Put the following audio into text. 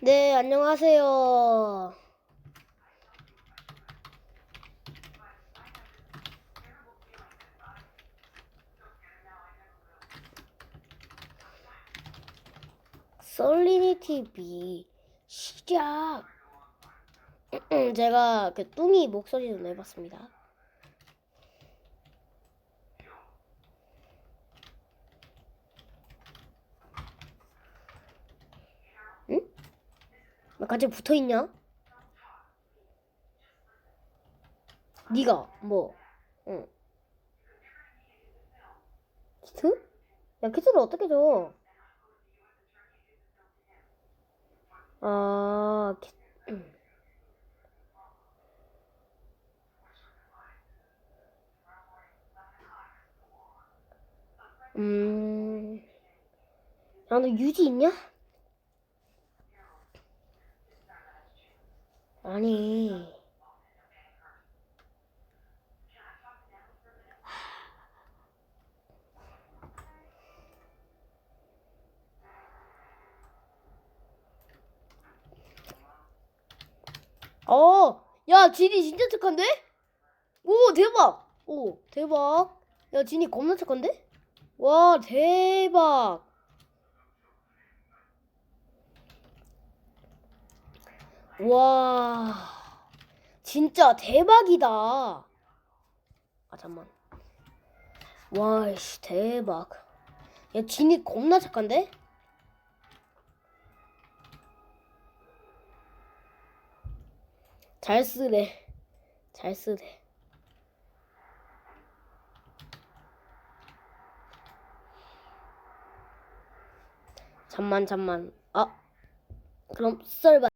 네, 안녕하세요. 썰리니 TV 시작. 제가 그 뚱이 목소리로 내봤습니다. 나 같이 붙어 있냐? 네가 뭐? 응. 키트? 야 키트를 어떻게 줘? 아, 키... 음, 야, 너 유지 있냐? 아니, 어, 야, 진이 진짜 착한데? 오, 대박! 오, 대박! 야, 진이 겁나 착한데? 와, 대박! 와, 진짜 대박이다. 아, 잠만. 와, 씨, 대박. 야, 진이 겁나 착한데? 잘 쓰네. 잘 쓰네. 잠만, 잠만. 아, 그럼 썰봐.